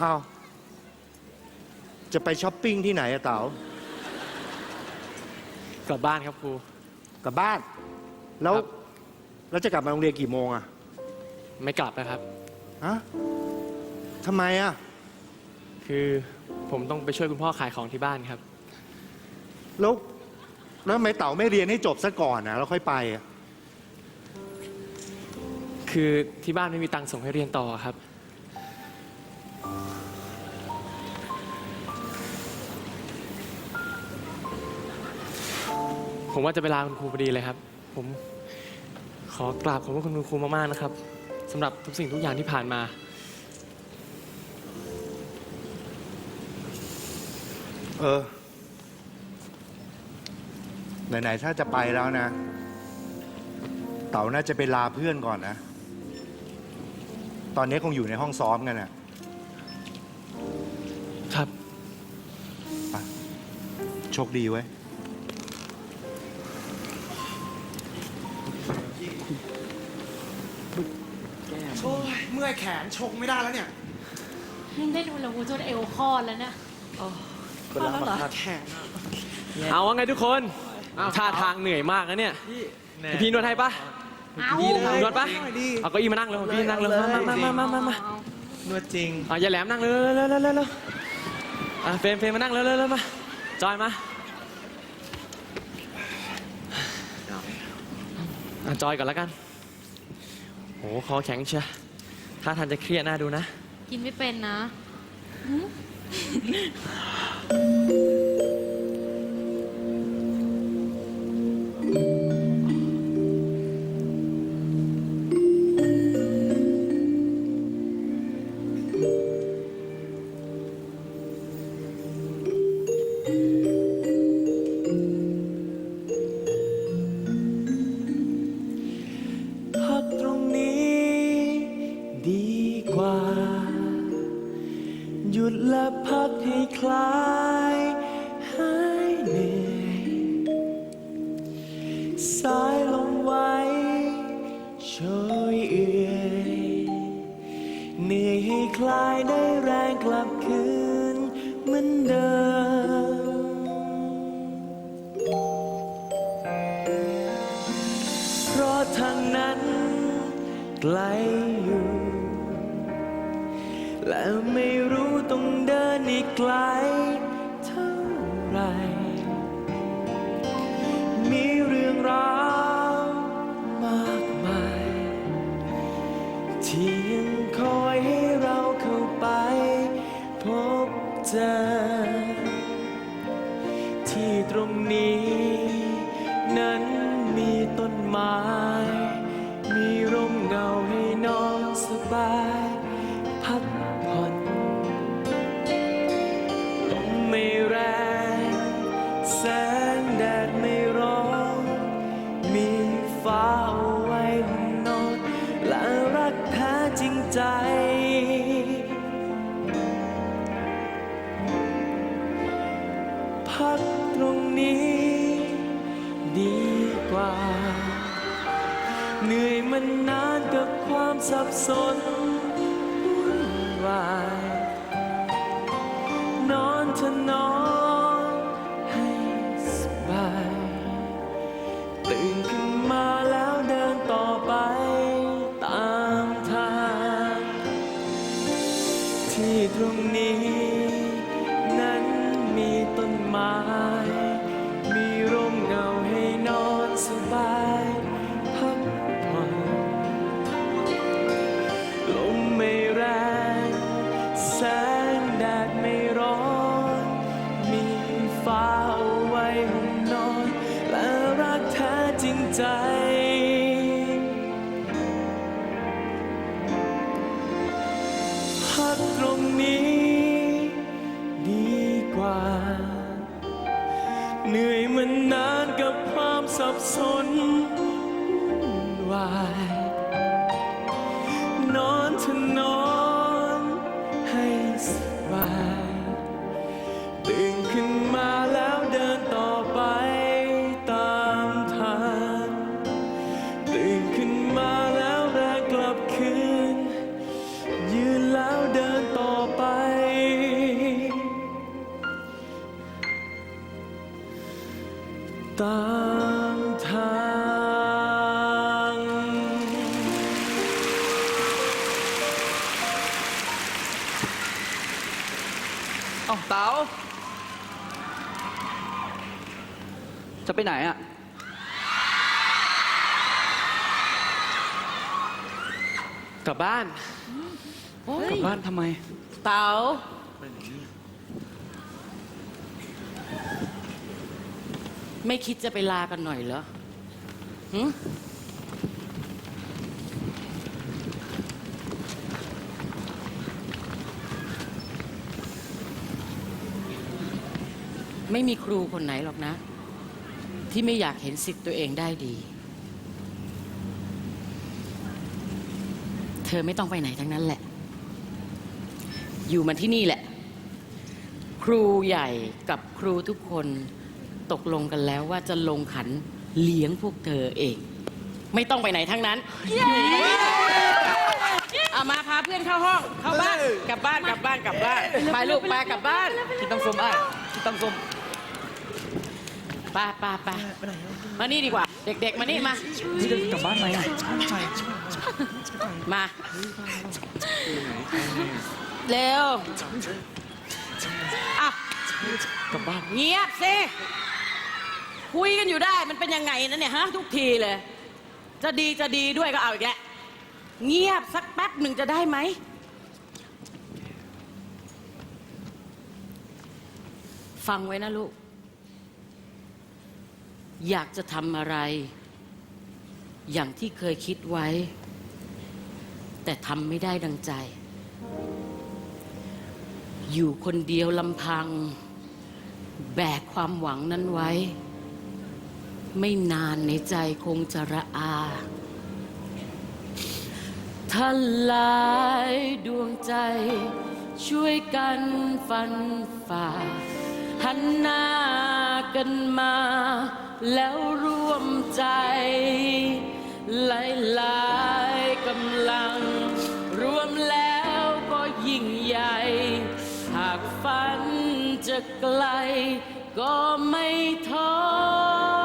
เอาจะไปช้อปปิ้งที่ไหนอะเต๋ากลับบ้านครับครู กลับบ้าน แล้วแล้วจะกลับมาโรงเรียนกี่โมงอะไม่กลับนะครับ ฮะทำไมอะ คือผมต้องไปช่วยคุณพ่อขายของที่บ้านครับ แล้วแล้วทำไมเต๋าไม่เรียนให้จบซะก่อนนะแล้วค่อยไปอะคือที่บ้านไม่มีตังค์ส่งให้เรียนต่อครับ ผมว่าจะไปลาคุณครูพอดีเลยครับ ผมขอกราบขอบพระคุณคุณครูมากๆนะครับสำหรับทุกสิ่งทุกอย่างที่ผ่านมา เออ ไหนๆ ถ้าจะไปแล้วนะ เต๋าน่าจะไปลาเพื่อนก่อนนะ ตอนนี้คงอยู่ในห้องซ้อมกันอะครับ โชคดีไว้ยโอ้ยเมื่อยแขนชงไม่ได้แล้วเนี่ย มึงได้ดูแล้วกูจนเอวคอดแล้วเนี่ยคล อดแล้วเหรอแขนอะเอาว่าไงทุกคนท่าทางเหนื่อยมากนะเนี่ยให้พี่นวดให้ปะเอานวดปะเอาเก็อีมานั่งเลยพี่นั่งเลยมามามามามามา นวดจริงอะอย่าแหลมนั่งเลยเร็วเร็วเร็วเร็วอะเฟรมเฟรมมานั่งเร็วเร็วเร็วมาจอยมาอะจอยก่อนแล้วกันโหคอแข็งเชียถ้าทางจะเครียดน่าดูนะ กินไม่เป็นนะ Thank you. และพักให้คลายหายเหนื่อยสายลงไว้ช่วยเอื่อยเหนื่อยให้คลายได้แรงกลับคืนเหมือนเดิมเพราะทางนั้นไกลอยู่ และไม่รู้ต้องเดินอีกไกลเท่าไร มีเรื่องราวมากมาย ที่ยังคอยให้เราเข้าไปพบเจอ ที่ตรงนี้ นั้นมีต้นไม้ พักตรงนี้ ดีกว่า เหนื่อยมันนานกับความสับสนวุ่นวาย นอนเถอะนอนให้สบาย ตื่นขึ้นมาแล้วเดินต่อไปตามทาง ที่ตรงนี้ นั้นมีต้น ไม้มีร่มเงาให้นอนสบายพักผ่อนลมไม่แรงแสงแดดไม่ร้อน มีฟ้าเอาไว้ห้องนอน และรักแท้จริงใจพักตรงนี้ สับสนวุ่นวาย เอ้าเต๋าจะไปไหนอะกลับบ้านกลับบ้านทำไม เต๋าไม่คิดจะไปลากันหน่อยเหรอหึ ไม่มีครูคนไหนหรอกนะ ที่ไม่อยากเห็นสิทธิ์ตัวเองได้ดี เธอไม่ต้องไปไหนทั้งนั้นแหละ อยู่มันที่นี่แหละ ครูใหญ่กับครูทุกคนตกลงกันแล้วว่าจะลงขันเลี้ยงพวกเธอเอง ไม่ต้องไปไหนทั้งนั้นเอามาพาเพื่อนเข้าห้อง เข้าบ้าน กลับบ้าน กลับบ้าน กลับบ้าน ไปลูกไปกลับบ้าน คิดต้องส้มอะคิดต้องส้มไปไปไปมานี่ดีกว่า เด็กๆ มานี่มา นี่จะกลับบ้านไหมอะมา เร็วอะกลับบ้านเงียบสิ คุยกันอยู่ได้มันเป็นยังไงนะเนี่ยฮะทุกทีเลย จะดีจะดีด้วยก็เอาอีกแล้วเงียบสักแป๊บหนึ่งจะได้ไหม ฟังไว้นะลูก อยากจะทำอะไร อย่างที่เคยคิดไว้ แต่ทำไม่ได้ดังใจ อยู่คนเดียวลำพัง แบกความหวังนั้นไว้ ไม่นานในใจคงจะระอาท่านลายดวงใจ ช่วยกันฟันฝ่าหันหน้ากันมา แล้วร่วมใจ หลายๆกำลัง รวมแล้วก็ยิ่งใหญ่ หากฝันจะไกลก็ไม่ท้อ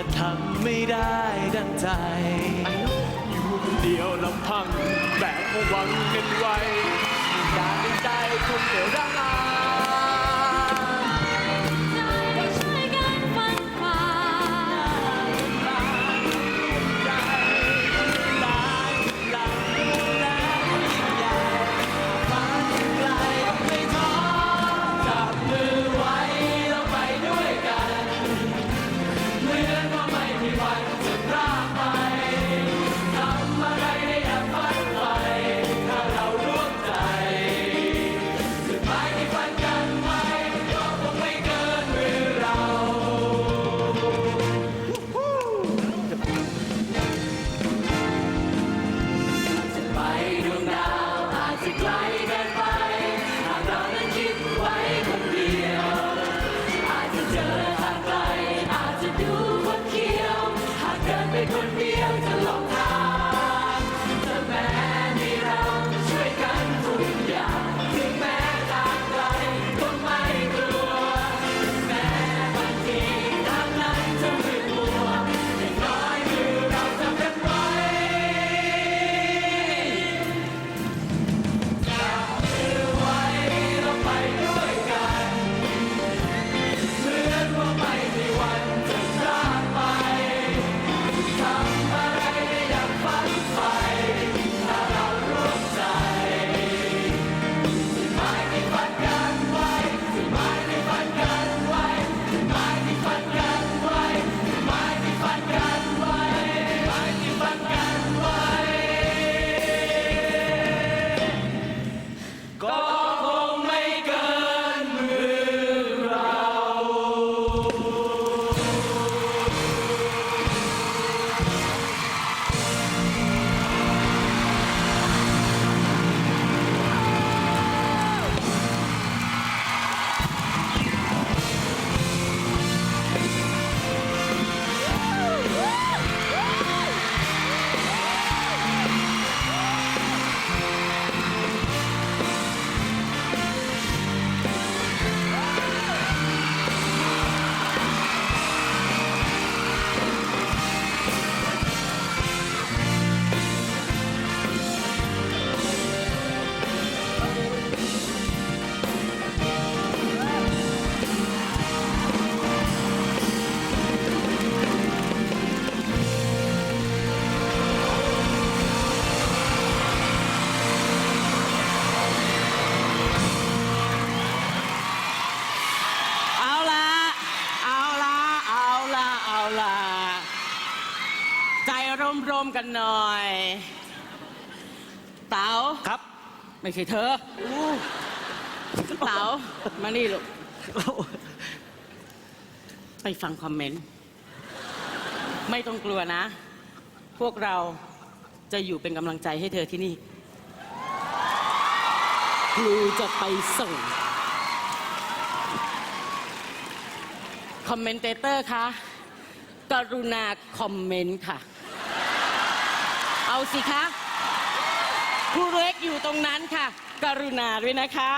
และทำไม่ได้ดังใจ อยู่คนเดียวลำพัง แบกความหวังเงินไว้ดานในใจคงจะร่างลา กันหน่อย เต๋าครับ ไม่ใช่เธอเต๋ามานี่ลูกไปฟังคอมเมนต์ ไม่ต้องกลัวนะ พวกเราจะอยู่เป็นกำลังใจให้เธอที่นี่ครูจะไปส่ง คอมเมนเตเตอร์คะกรุณาคอมเมนต์ค่ะ เอาสิคะครูเล็กอยู่ตรงนั้นค่ะ กรุณาด้วยนะคะ